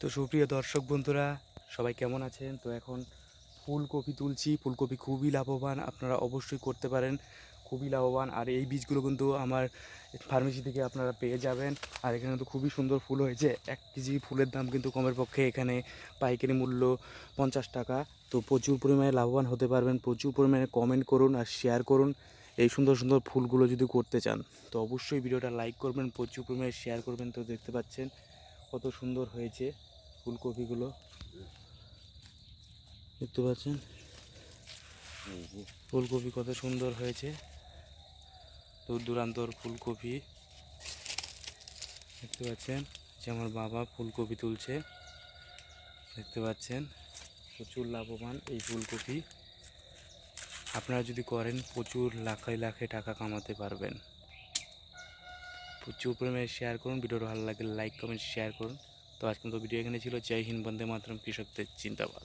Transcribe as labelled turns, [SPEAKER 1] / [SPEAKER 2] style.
[SPEAKER 1] তো সুপ্রিয় দর্শক বন্ধুরা, সবাই কেমন আছেন? তো এখন ফুলকপি তুলছি। ফুলকপি খুবই লাভবান, আপনারা অবশ্যই করতে পারেন, খুবই লাভবান। আর এই বীজগুলো কিন্তু আমার ফার্মেসি থেকে আপনারা পেয়ে যাবেন। আর এখানে কিন্তু খুবই সুন্দর ফুল হয়েছে। এক কেজি ফুলের দাম কিন্তু কমের পক্ষে এখানে পাইকারি মূল্য পঞ্চাশ টাকা। তো প্রচুর পরিমাণে লাভবান হতে পারবেন। প্রচুর পরিমাণে কমেন্ট করুন আর শেয়ার করুন এই সুন্দর সুন্দর ফুলগুলো যদি করতে চান। তো অবশ্যই ভিডিওটা লাইক করবেন, প্রচুর পরিমাণে শেয়ার করবেন। তো দেখতে পাচ্ছেন কত সুন্দর হয়েছে। ফুলকপিগুলো। দেখতে পাচ্ছেন? ফুলকপি কত সুন্দর হয়েছে। দূর দূরান্তর ফুলকপি। দেখতে পাচ্ছেন? যে আমার বাবা ফুলকপি তুলছে। দেখতে পাচ্ছেন? প্রচুর লাভবান এই ফুলকপি। আপনারা যদি করেন প্রচুর লাখে লাখে টাকা কামাতে পারবেন। প্রচুর পরিমাণে শেয়ার করুন। ভিডিওটা ভালো লাগলে লাইক কমেন্ট শেয়ার করুন। তো আজ কিন্তু ভিডিও এখানে ছিল। জয় হিন্দ বন্দে মাতরম কৃষকদের চিন্তাবাদ